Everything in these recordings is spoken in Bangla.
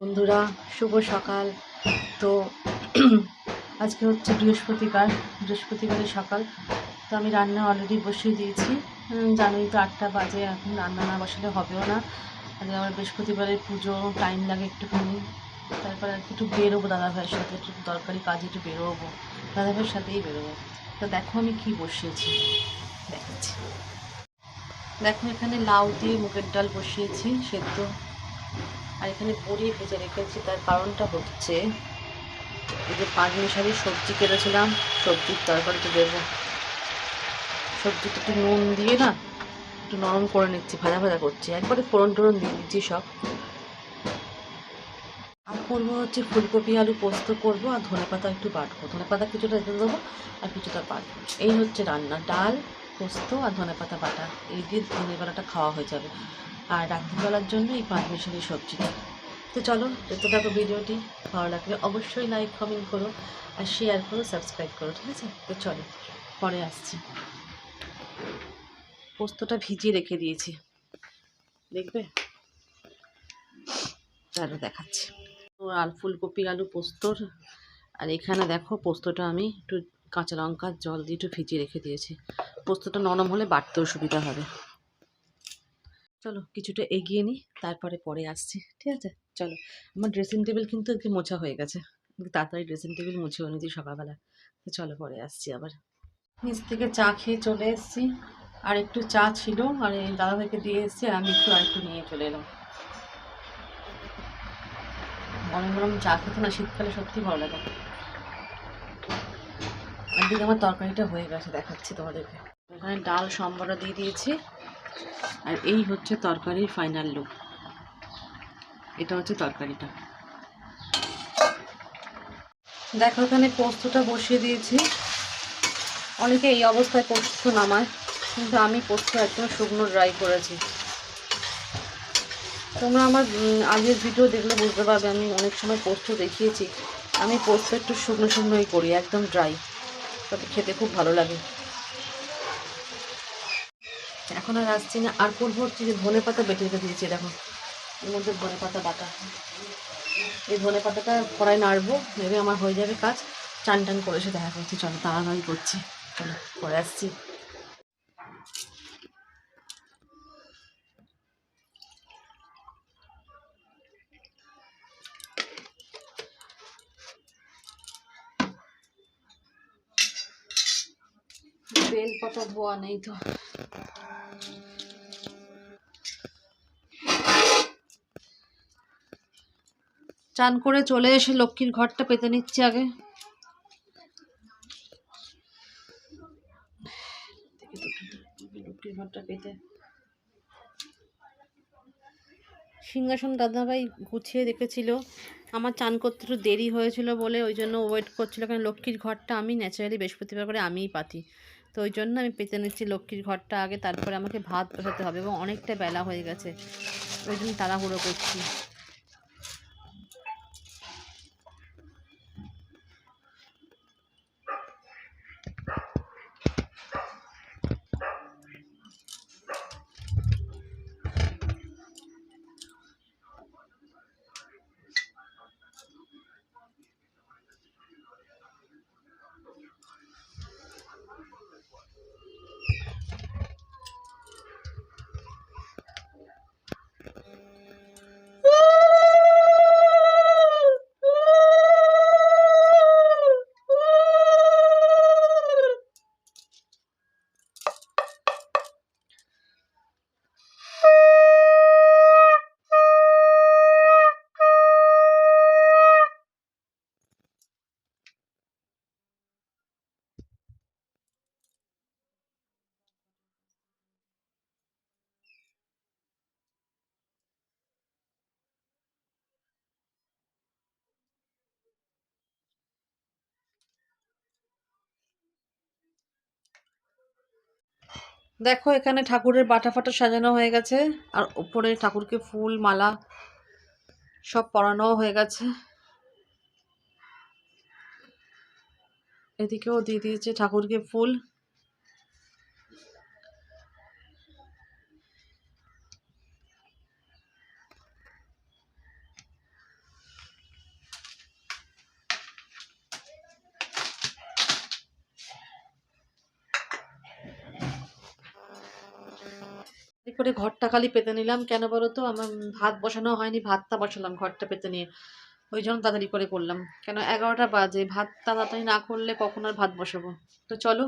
বন্ধুরা, শুভ সকাল। তো আজকে হচ্ছে বৃহস্পতিবার, বৃহস্পতিবারের সকাল। তো আমি রান্না অলরেডি বসিয়ে দিয়েছি। জানোই তো আটটা বাজে, এখন রান্না না বসালে হবেও না। আজকে আমার বৃহস্পতিবারের পুজো টাইম লাগে একটুখানি। তারপর আর একটু বেরোবো দাদাভাইয়ের সাথে, একটু দরকারি কাজে একটু বেরোবো। দাদাভাইয়ের সাথেই বেরোবো। তো দেখো আমি কি বসিয়েছি। দেখাচ্ছি। দেখো এখানে লাউ দিয়ে মুগের ডাল বসিয়েছি, সেদ্ধ। আর এখানে বড়ি ভেজে রেখেছি, তার কারণটা হচ্ছে এই যে পাঁচ মিশালি সবজি কেটেছিলাম, সবজির তরকারিটা দেবো। সবজিটা একটু নুন দিয়ে না, একটু নরম করে নিচ্ছি, ভাজা ভাজা করছি, একবারে ফোড়ন টোড়ন দিয়ে দিচ্ছি সব। আর করব হচ্ছে ফুলকপি, আলু পোস্ত করব আর ধনে পাতা একটু বাটবো। ধনে পাতা কিছুটা রেখে দেবো আর কিছুটা বাটবো। এই হচ্ছে রান্না, ডাল, পোস্ত আর ধনে পাতা বাটা। এই দিয়ে দিনের বেলাটা খাওয়া হয়ে যাবে। আর রাত্রিবেলার জন্য এই পাঁচ মিশালি সবজিটা তো চলো দেখতে ভিডিওটি। ভালো লাগলে অবশ্যই লাইক কমেন্ট করো আর শেয়ার করো সাবস্ক্রাইব করো, ঠিক আছে? তো চলো, পরে আসছি। পোস্তটা ভিজিয়ে রেখে দিয়েছি। দেখবে? চলো দেখাচ্ছি। আর ফুলকপি, আলু পোস্তর। আর এখানে দেখো, পোস্তটা আমি একটু কাঁচা লঙ্কার জল দিয়ে একটু ভিজিয়ে রেখে দিয়েছি। পোস্তটা নরম হলে বাটতেও সুবিধা হবে। চলো কিছুটা এগিয়ে নিই, তারপরে পরে আসছি, ঠিক আছে? চলো, আমার ড্রেসিং টেবিল কিন্তু আজকে মোছা হয়ে গেছে। তাড়াতাড়ি ড্রেসিং টেবিল মুছেও নিয়েছি সকালবেলা। তো চলো পরে আসছি আবার। নিচ থেকে চা খেয়ে চলে এসেছি। আর একটু চা ছিল, আর এই দাদা থেকে দিয়ে এসেছি আমি একটু আর একটু নিয়ে চলে এলাম। গরম গরম চা খেতে না শীতকালে সত্যি ভালো লাগে। একদিকে আমার তরকারিটা হয়ে গেছে, দেখাচ্ছি তোমাদেরকে। এখানে ডাল সম্বরা দিয়ে দিয়েছি। আর এই হচ্ছে তরকারির ফাইনাল লুক এটা হচ্ছে তরকারিটা। দেখো, এখানে পোস্তটা বসিয়ে দিয়েছি। অনেকে এই অবস্থায় পোস্ত নামায়, কিন্তু আমি পোস্ত একদম শুকনো ড্রাই করেছি। তোমরা আমার আগের ভিডিও দেখলে বুঝতে পারবে, আমি অনেক সময় পোস্ত দেখিয়েছি। আমি পোস্ত একটু শুকনো শুকনোই করি, একদম ড্রাই তাতে খেতে খুব ভালো লাগে। এখন আর আসছি না। আর করব হচ্ছে যে ধনে পাতা বেটে রেখে দিয়েছি দেখো। এর মধ্যে ধনে পাতা বাটা। এই ধনে পাতাটা কড়াই নাড়বো, ভেবে আমার হয়ে যাবে কাজ। চান টান করে এসে দেখা করছি। চলো, তাড়াতাড়ি করছি। চলো, পরে আসছি। বেল পাতা ধোয়া নেই তো। চান করে চলে এসে লক্ষ্মীর ঘরটা পেতে নিচ্ছি আগে। লক্ষ্মীর ঘরটা পেতে। সিংহাসন দাদাভাই গুছিয়ে রেখেছিল। আমার চান করতে একটু দেরি হয়েছিল বলে ওই জন্য ওয়েট করছিল কারণ লক্ষ্মীর ঘরটা আমি ন্যাচারালি বৃহস্পতিবার করে আমিই পাতি। তো ওই জন্য আমি পেতে নিচ্ছি লক্ষ্মীর ঘরটা আগে তারপরে আমাকে ভাত বসাতে হবে এবং অনেকটা বেলা হয়ে গেছে। ওই জন্য তাড়াহুড়ো করছি। দেখো, এখানে ঠাকুরের বাটা ফাটা সাজানো হয়ে গেছে। আর ওপরে ঠাকুরকে ফুল, মালা সব পরানো হয়ে গেছে। এদিকেও দিয়ে দিয়েছে ঠাকুরকে ফুল। করে ঘরটা খালি পেতে নিলাম। কেন বলো তো? আমার ভাত বসানো হয়নি, ভাতটা বসালাম ঘরটা পেতে নিয়ে। ওই জন্য তাড়াতাড়ি করে করলাম। কেন এগারোটা বাজে, ভাত তাড়াতাড়ি না করলে কখন আর ভাত বসাবো? তো চলো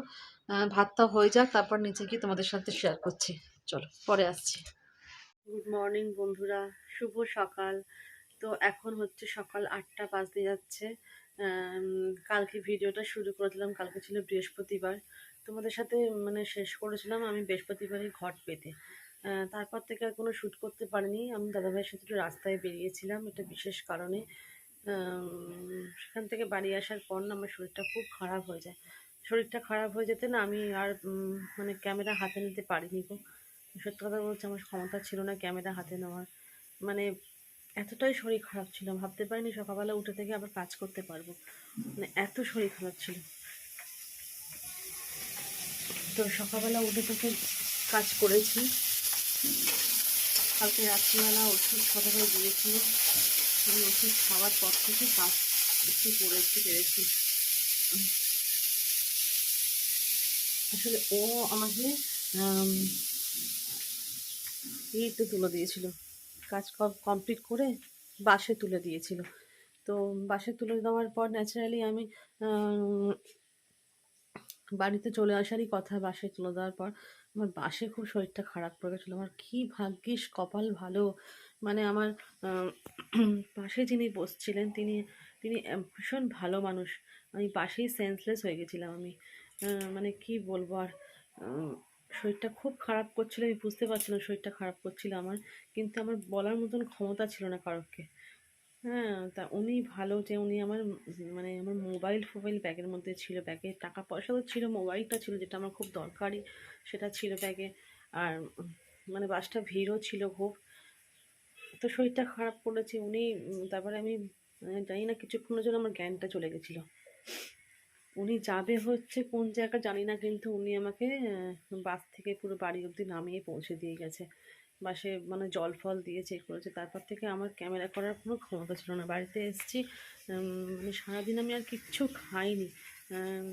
ভাতটা হয়ে যাক, তারপর নিচে গিয়ে তোমাদের সাথে শেয়ার করছি। চলো, পরে আসছি। গুড মর্নিং বন্ধুরা, শুভ সকাল। তো এখন হচ্ছে সকাল আটটা বাজতে যাচ্ছে। কালকে ভিডিওটা শুরু করেছিলাম কালকে ছিল বৃহস্পতিবার। তোমাদের সাথে মানে শেষ করেছিলাম আমি বৃহস্পতিবারই ঘট পেতে। তারপর থেকে আর কোনো শ্যুট করতে পারিনি। আমি দাদাভাইয়ের সাথে একটু রাস্তায় বেরিয়েছিলাম, এটা বিশেষ কারণে। সেখান থেকে বাড়ি আসার পর না আমার শরীরটা খুব খারাপ হয়ে যায়। শরীরটা খারাপ হয়ে যেতে না আমি আর মানে ক্যামেরা হাতে নিতে পারিনি গো। সত্যি কথা বলছি আমার ক্ষমতা ছিল না ক্যামেরা হাতে নেওয়ার। মানে এতটাই শরীর খারাপ ছিল ভাবতে পারিনি সকালবেলা উঠে থেকে আবার কাজ করতে পারব। মানে এত শরীর খারাপ ছিল। তো সকালবেলা উঠে থেকে কাজ করেছি। কালকে রাত্রিবেলা ওষুধ সকালে দিয়েছিল আমি ওষুধ খাওয়ার পর থেকে কাজ একটু করেছি পেরেছি। আসলে ও আমাকে আম, ইয়েতে তুলে দিয়েছিল। কাজ কমপ্লিট করে বাসে তুলে দিয়েছিল। তো বাসে তুলে দেওয়ার পর ন্যাচারালি আমি বাড়িতে চলে আসারই কথা বাসে তুলে দেওয়ার পর। আমার বাসে খুব শরীরটা খারাপ পড়ে গেছিল। আমার কী ভাগ্যিস, কপাল ভালো। মানে আমার পাশে যিনি বসছিলেন, তিনি তিনি ভীষণ ভালো মানুষ। আমি পাশেই সেন্সলেস হয়ে গেছিলাম আমি। মানে কি বলব আর শরীরটা খুব খারাপ করছিল। আমি বুঝতে পারছিলাম শরীরটা খারাপ করছিল আমার, কিন্তু আমার বলার মতন ক্ষমতা ছিল না কারোরকে। হ্যাঁ তা উনি ভালো যে উনি আমার মানে আমার মোবাইল ফোবাইল ব্যাগের মধ্যে ছিল ব্যাগে টাকা পয়সা তো ছিল মোবাইলটা ছিল যেটা আমার খুব দরকারি, সেটা ছিল ব্যাগে আর মানে বাসটা ভিড়ও ছিল খুব। তো শরীরটা খারাপ করেছে, উনি তারপরে আমি মানে জানি না কিছুক্ষণের জন্য আমার জ্ঞানটা চলে গেছিল। উনি যাবে হচ্ছে কোন জায়গা জানি না, কিন্তু উনি আমাকে বাস থেকে পুরো বাড়ি অবধি নামিয়ে পৌঁছে দিয়ে গেছে। বাসে মানে জল ফল দিয়ে চেক করেছে, তারপর থেকে আমার ক্যামেরা করার কোনো ক্ষমতা ছিল না। বাড়িতে এসেছি মানে সারাদিন আমি আর কিচ্ছু খাইনি।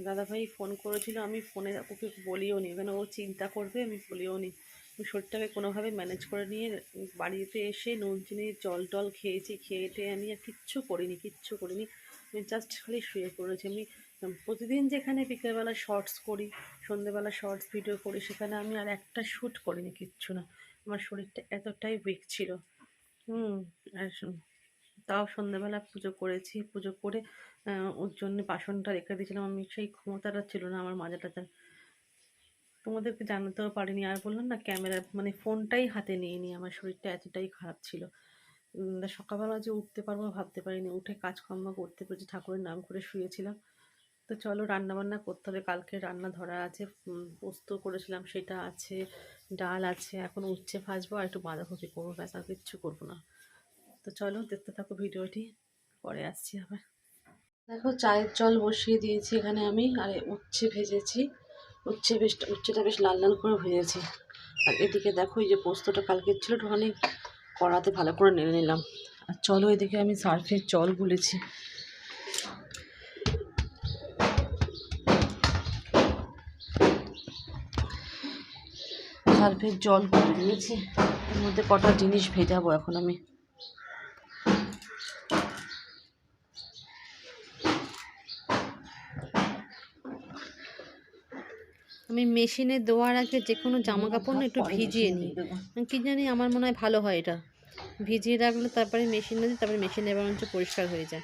দাদাভাই ফোন করেছিল, আমি ফোনে ওকে বলিও নি। এখানে ও চিন্তা করবে, আমি বলিও নি। শরীরটাকে কোনোভাবে ম্যানেজ করে নিয়ে বাড়িতে এসে নুন, চিনি, জল টল খেয়েছি খেয়ে টেয়ে আমি আর কিচ্ছু করিনি কিচ্ছু করিনি। আমি জাস্ট খালি শুয়ে পড়েছি। আমি প্রতিদিন যেখানে বিকেলবেলা শর্টস করি, সন্ধেবেলা শর্টস ভিডিও করি, সেখানে আমি আর একটা শ্যুট করিনি, কিচ্ছু না। আমার শরীরটা এতটাই উইক ছিল। হুম, আর তাও সন্ধেবেলা পুজো করেছি। পুজো করে ওর জন্য বাসনটা রেখে দিয়েছিলাম। আমি সেই ক্ষমতাটা ছিল না আমার মাজাটাতে। তোমাদেরকে জানাতেও পারিনি, আর বললাম না ক্যামেরা মানে ফোনটাই হাতে নিয়ে নি আমার শরীরটা এতটাই খারাপ ছিল। সকালবেলা যে উঠতে পারব ভাবতে পারিনি। উঠে কাজকর্ম করতে পেরেছি, ঠাকুরের নাম করে শুয়েছিলাম। তো চলো রান্না বান্না করতে হবে। কালকে রান্না ধরা আছে পোস্ত করেছিলাম, সেটা আছে। ডাল আছে, এখন উচ্ছে ভাজবো আর একটু বাঁধাকপি করব, ব্যাস আর কিচ্ছু করব না। তো চলো দেখতে থাকো ভিডিওটি, পরে আসছি আবার। দেখো চায়ের জল বসিয়ে দিয়েছি এখানে আমি, আর উচ্ছে ভেজেছি। উচ্ছে বেশ, উচ্ছেটা বেশ লাল লাল করে ভেজেছি। আর এদিকে দেখো এই যে পোস্তটা কালকে ছিল, একটুখানি কড়াতে ভালো করে নেড়ে নিলাম। আর চলো এদিকে আমি সার্ফের জল গুলেছি। সার্ফের জল গুলে দিয়েছি এর মধ্যে কটা জিনিস ভেজাবো এখন আমি। আমি মেশিনে দেওয়ার আগে যে কোনো জামা কাপড় না একটু ভিজিয়ে নিই। কি জানি আমার মনে হয় ভালো হয় এটা। ভিজিয়ে রাখলে তারপরে মেশিনে দিই তারপরে মেশিনে এবার বরঞ্চ পরিষ্কার হয়ে যায়।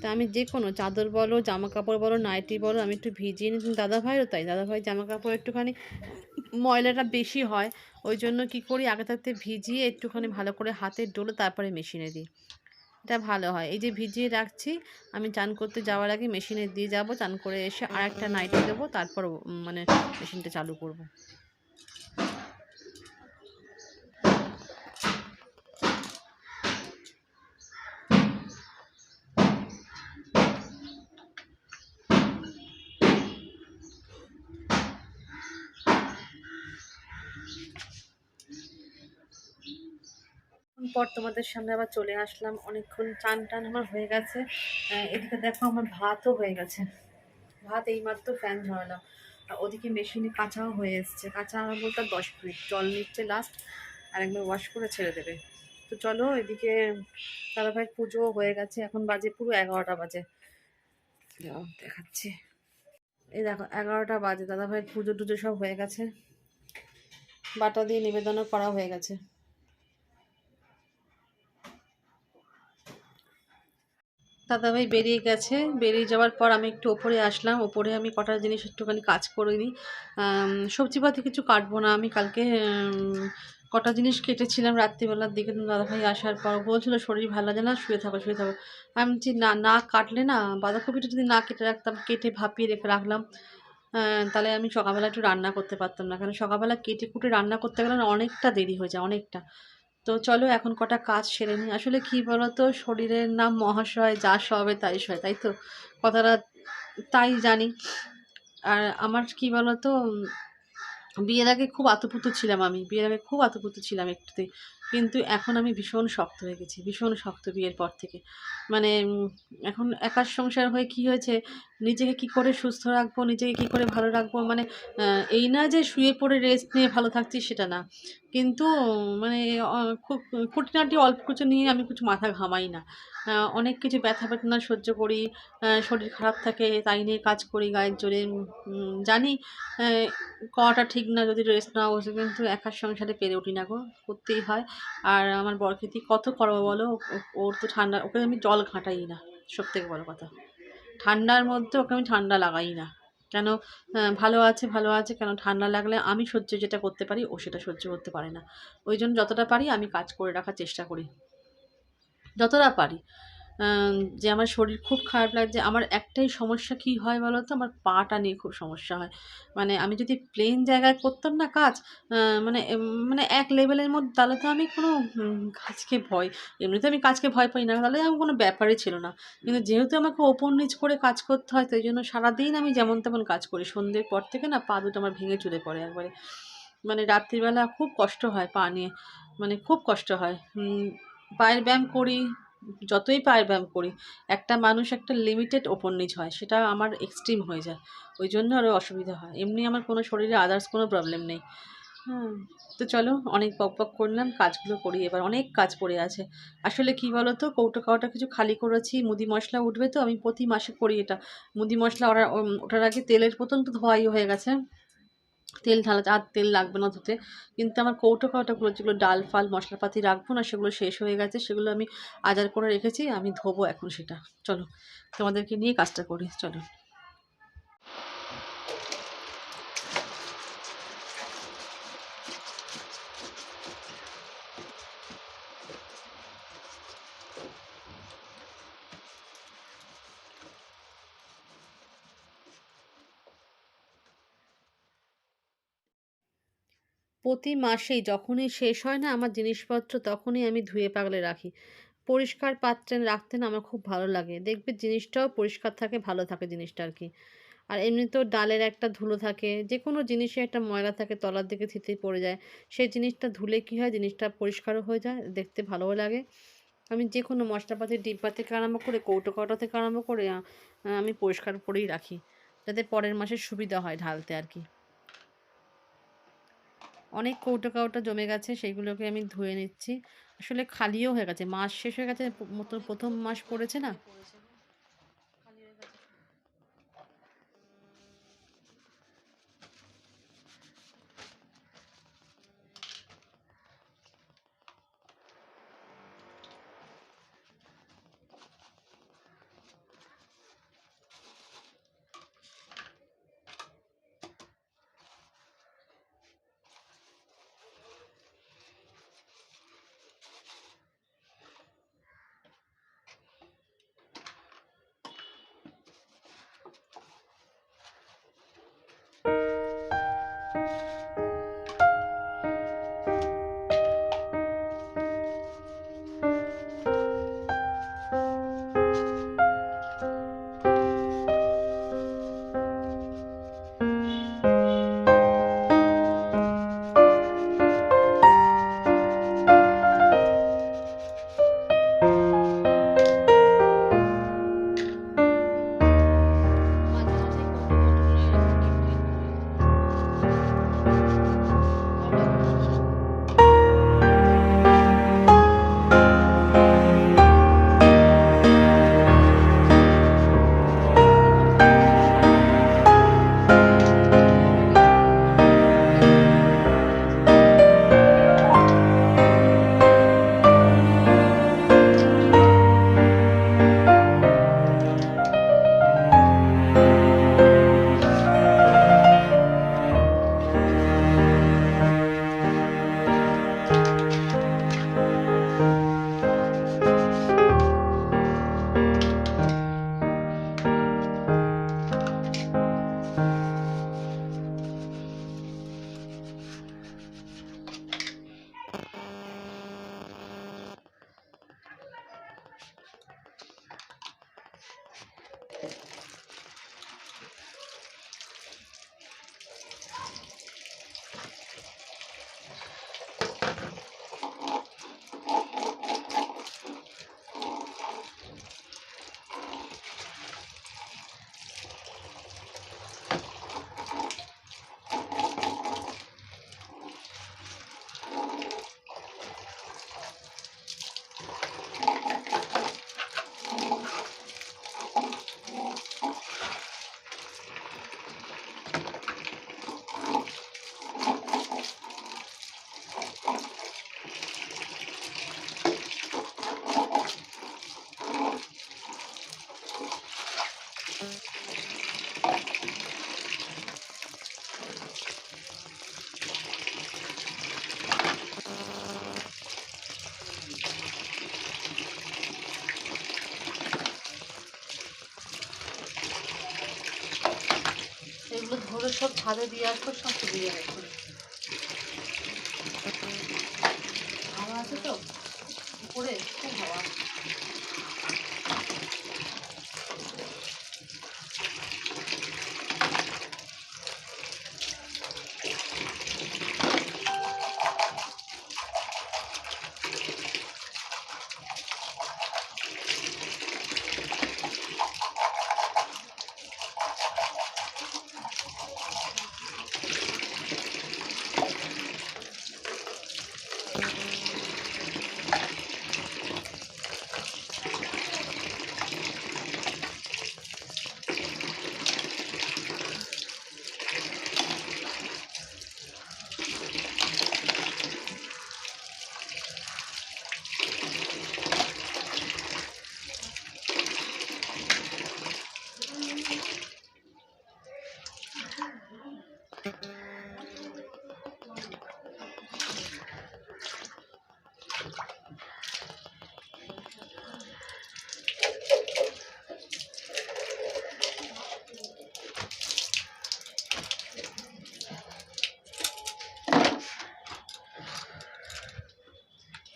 তা আমি যে কোনো চাদর বলো জামা কাপড় বলো নাইটি বলো আমি একটু ভিজিয়ে নিই। দাদা ভাইও তাই দাদা ভাই জামা কাপড় একটুখানি ময়লাটা বেশি হয় ওই জন্য কি করি, আগে থাকতে ভিজিয়ে একটুখানি ভালো করে হাতে ডোলে তারপরে মেশিনে দিই। এটা ভালো হয়। এই যে ভিজিয়ে রাখছি, আমি চান করতে যাওয়ার আগে মেশিনে দিয়ে যাব, চান করে এসে আর একটা নাইটি দেবো, তারপর মানে মেশিনটা চালু করব। পর তোমাদের সামনে আবার চলে আসলাম। অনেকক্ষণ চান টান আমার হয়ে গেছে। এদিকে দেখো আমার ভাতও হয়ে গেছে। ভাত এইমাত্র ফ্যান ঝরালাম আর ওদিকে মেশিনে কাঁচাও হয়ে এসছে। কাঁচা বলতে দশ মিনিট। জল নিচ্ছে লাস্ট আর একবার ওয়াশ করে ছেড়ে দেবে। তো চলো এদিকে দাদাভাইয়ের পুজো হয়ে গেছে। এখন বাজে পুরো এগারোটা বাজে। দেখাচ্ছি। এই দেখো, এগারোটা বাজে। দাদাভাইয়ের পুজো টুজো সব হয়ে গেছে। বাটা দিয়ে নিবেদনও করা হয়ে গেছে। দাদাভাই বেরিয়ে গেছে। বেরিয়ে যাওয়ার পর আমি একটু ওপরে আসলাম। ওপরে আমি কটা জিনিস একটুখানি কাজ করে নিই। সবজিপাতি কিছু কাটবো না। আমি কালকে কটা জিনিস কেটেছিলাম রাত্রিবেলার দিকে দাদাভাই আসার পর। বলছিল, শরীর ভালো লাগে না? শুয়ে থাকো শুয়ে থাকো। আমি বলছি, না না কাটলে না বাঁধাকপিটা যদি না কেটে রাখতাম, কেটে ভাপিয়ে রেখে রাখলাম তাহলে আমি সকালবেলা একটু রান্না করতে পারতাম না। কারণ সকালবেলা কেটে কুটে রান্না করতে গেলে অনেকটা দেরি হয়ে যায়, অনেকটা। তো চলো এখন কটা কাজ সেরে নিই। আসলে কি বলতো, শরীরের নাম মহাশয়, যা সবে তাই সয় তাই তো? কথাটা তাই জানি। আর আমার কি বলতো বিয়ের আগে খুব আতপুত ছিলাম আমি। বিয়ের আগে খুব আতপুত ছিলাম একটুতে কিন্তু এখন আমি ভীষণ শক্ত হয়ে গেছি, ভীষণ শক্ত বিয়ের পর থেকে। মানে এখন একার সংসার হয়ে কি হয়েছে, নিজেকে কি করে সুস্থ রাখব, নিজেকে কি করে ভালো রাখব মানে এই না যে শুয়ে পড়ে রেস্ট নিয়ে ভালো থাকছি সেটা না। কিন্তু মানে খুব, খুঁটিনাটি অল্প কিছু নিয়ে আমি কিছু মাথা ঘামাই না। অনেক কিছু ব্যথা বেদনা সহ্য করি শরীর খারাপ থাকে, তাই নিয়ে কাজ করি, গায়ের জোরে জানি করাটা ঠিক না, যদি রেস্ট না বসে কিন্তু একার সংসারে পেরে উঠি না গো, করতেই হয়। আর আমার বরক্ষিতি কত করব বলো? ওর তো ঠান্ডা, ওকে আমি জল ঘাঁটাই না সব থেকে বড় কথা। ঠান্ডার মধ্যে ওকে আমি ঠান্ডা লাগাই না। কেন ভালো আছে ভালো আছে, কেন ঠান্ডা লাগলে আমি সহ্য যেটা করতে পারি, ও সেটা সহ্য করতে পারে না। ওই জন্য যতটা পারি আমি কাজ করে রাখার চেষ্টা করি। যতটা পারি। যে আমার শরীর খুব খারাপ লাগছে, আমার একটাই সমস্যা কি হয় বলো তো আমার পাটা নিয়ে খুব সমস্যা হয়। মানে আমি যদি প্লেন জায়গায় করতাম না কাজ মানে মানে এক লেভেলের মধ্যে, তাহলে তো আমি কোনো কাজকে ভয়, এমনিতে আমি কাজকে ভয় পাই না, তাহলে আমার কোনো ব্যাপারই ছিল না। কিন্তু যেহেতু আমাকে ওপর নিচ করে কাজ করতে হয় তো এই জন্য সারাদিন আমি যেমন তেমন কাজ করি। সন্ধ্যের পর থেকে না পা দুটো আমার ভেঙে চুরে পড়ে একবারে। মানে রাত্রিবেলা খুব কষ্ট হয় পা নিয়ে। মানে খুব কষ্ট হয়। পায়ের ব্যায়াম করি, যতই পায়ের ব্যায়াম করি, একটা মানুষ একটা লিমিটেড ওপর নিচ হয়, সেটা আমার এক্সট্রিম হয়ে যায়। ওই জন্য আরও অসুবিধা হয়। এমনি আমার কোনো শরীরে আদার্স কোনো প্রবলেম নেই। হ্যাঁ তো চলো অনেক পক বক করলাম, কাজগুলো করি এবার, অনেক কাজ পড়ে আছে। আসলে কি বলো তো কৌটো কাউটা কিছু খালি করেছি, মুদি মশলা উঠবে তো, আমি প্রতি মাসে করি এটা। মুদি মশলা ওরা ওঠার আগে তেলের বোতল তো ধোয়াই হয়ে গেছে। তেল ঢালা আর তেল লাগবে না ধুতে। কিন্তু আমার কৌটো কৌটোগুলো যেগুলো ডাল ফাল, মশলাপাতি রাখব না, সেগুলো শেষ হয়ে গেছে, সেগুলো আমি আজার করে রেখেছি, আমি ধোবো এখন সেটা। চলো তোমাদেরকে নিয়ে কাজটা করি, চলো। প্রতি মাসেই যখনই শেষ হয় না আমার জিনিসপত্র, তখনই আমি ধুয়ে পাগলে রাখি। পরিষ্কার পাত্রে রাখতে না আমার খুব ভালো লাগে। দেখবে জিনিসটাও পরিষ্কার থাকে, ভালো থাকে জিনিসটা আর কি। আর এমনিতেও ডালের একটা ধুলো থাকে যে কোনো জিনিসে একটা ময়লা থাকে, তলার দিকে থিতে পড়ে যায়। সেই জিনিসটা ধুলে কী হয়? জিনিসটা পরিষ্কারও হয়ে যায়, দেখতে ভালোও লাগে। আমি যে কোনো মশলাপাতির ডিব্বা থেকে আরম্ভ করে, কৌটো কৌটো থেকে আরম্ভ করে আমি পরিষ্কার করেই রাখি। যাতে পরের মাসে সুবিধা হয় ঢালতে আর কি। অনেক কৌটো কাউটা জমে গেছে, সেইগুলোকে আমি ধুয়ে নিচ্ছি। আসলে খালিও হয়ে গেছে, মাস শেষ হয়ে গেছে প্রথম মাস পড়েছে না? সব ছাদে দিয়ে আসব সব দিয়ে আসব। হাওয়া আছে তো উপরে খুব হাওয়া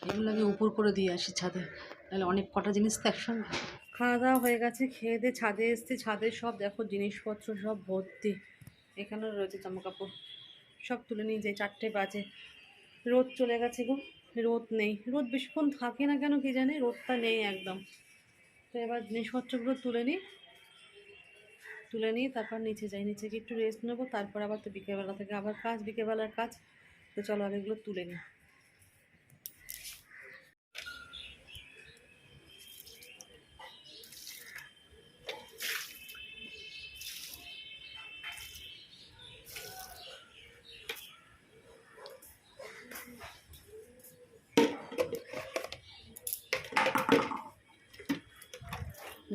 এগুলো আমি উপর করে দিয়ে আসি ছাদে। তাহলে অনেক কটা জিনিস তো একসঙ্গে। খাওয়া দাওয়া হয়ে গেছে, খেয়ে দিয়ে ছাদে এসছি। ছাদে সব দেখো জিনিসপত্র, সব ভর্তি। এখানেও রয়েছে জামা কাপড় সব তুলে নিয়ে যাই, চারটে বাজে। রোদ চলে গেছে গো, রোদ নেই। রোদ বেশিক্ষণ থাকে না কেন কি জানি? রোদটা নেই একদম। তো এবার জিনিসপত্রগুলো তুলে নিই। তুলে নিই তারপর নিচে যাই। নিচে গিয়ে একটু রেস্ট নেব, তারপর আবার তো বিকেলবেলা থেকে আবার কাজ, বিকেলবেলার কাজ। তো চলো আগে এগুলো তুলে নিই।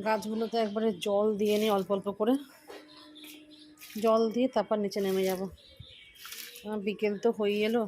গাছগুলোতে একবারে জল দিয়ে নিই অল্প অল্প করে। জল দিয়ে তারপর নিচে নেমে যাব। বিকেল তো হয়ে এলো।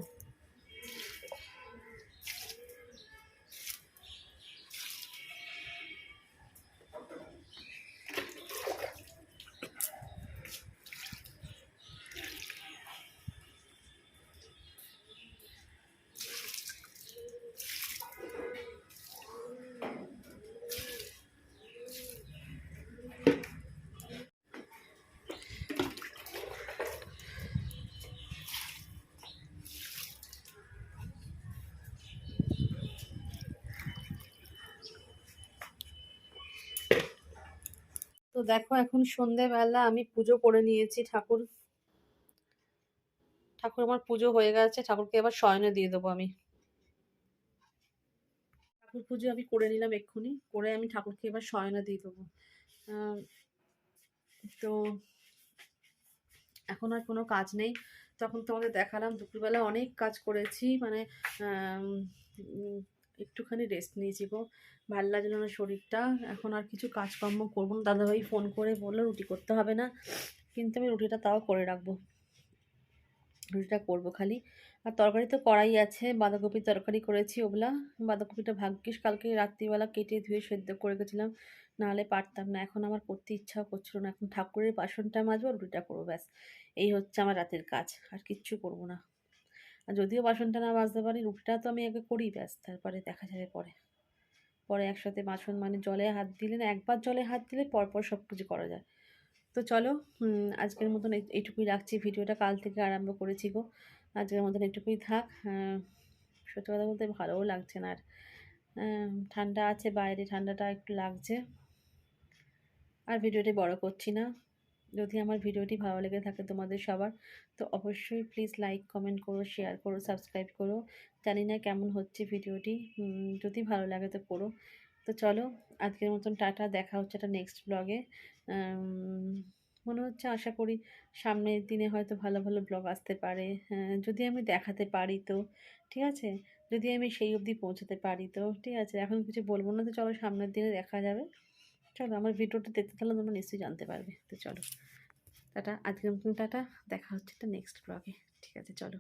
দেখো এখন সন্ধেবেলা, আমি পুজো করে নিয়েছি, ঠাকুর ঠাকুর আমার পুজো হয়ে গেছে, ঠাকুরকে এবার শয়নে দিয়ে দেবো আমি। ঠাকুর পুজো আমি করে নিলাম এক্ষুনি, করে আমি ঠাকুরকে এবার শয়নে দিয়ে দেবো। তো এখন আর কোনো কাজ নেই। তখন তোমাদের দেখালাম, দুপুরবেলা অনেক কাজ করেছি মানে একটুখানি রেস্ট নিয়েছি গো। ভালো লাগল না শরীরটা। এখন আর কিছু কাজকর্ম করব না। দাদাভাই ফোন করে বলল, রুটি করতে হবে না। কিন্তু আমি রুটিটা তাও করে রাখব। রুটিটা করব খালি। আর তরকারি তো করাই আছে। বাঁধাকপির তরকারি করেছি ওগুলা বাঁধাকপিটা ভাগ্যিস কালকে রাত্রিবেলা কেটে ধুয়ে সেদ্ধ করে গেছিলাম নাহলে পারতাম না। এখন আমার করতে ইচ্ছাও করছিল না। এখন ঠাকুরের বাসনটা মাজবো, রুটিটা করব ব্যাস। এই হচ্ছে আমার রাতের কাজ। আর কিচ্ছু করব না। আর যদিও বাসনটা না মাজতে পারি রুটিটা তো আমি আগে করি ব্যাস। তারপরে দেখা যাবে পরে। পরে একসাথে বাসন মানে জলে হাত দিলে না একবার জলে হাত দিলে পরপর সব কিছু করা যায়। তো চলো আজকের মতন এইটুকুই রাখছি। ভিডিওটা কাল থেকে আরম্ভ করেছি গো। আজকের মতন এইটুকুই থাক। আহ, সত্যি কথা বলতে ভালোও লাগছে না আর। ঠান্ডা আছে বাইরে ঠান্ডাটা একটু লাগছে। আর ভিডিওটি বড় করছি না। যদি আমার ভিডিওটি ভালো লেগে থাকে তোমাদের সবার তো অবশ্যই প্লিজ লাইক কমেন্ট করো শেয়ার করো সাবস্ক্রাইব করো। জানি না কেমন হচ্ছে ভিডিওটি যদি ভালো লাগে তো করো। তো চলো আজকের মতন টাটা দেখা হচ্ছে একটা নেক্সট ব্লগে মনে হচ্ছে আশা করি সামনের দিনে হয়তো ভালো ভালো ব্লগ আসতে পারে। হ্যাঁ, যদি আমি দেখাতে পারি তো ঠিক আছে? যদি আমি সেই অবধি পৌঁছাতে পারি তো ঠিক আছে? এখন কিছু বলব না তো চলো সামনের দিনে দেখা যাবে। চলো আমার ভিডিওটা দেখতে থাকলে তোমরা নিশ্চয়ই জানতে পারবে। তো চলো, টাটা, আজকের মতন টাটা, দেখা হচ্ছে একটা নেক্সট ব্লগে ঠিক আছে, চলো।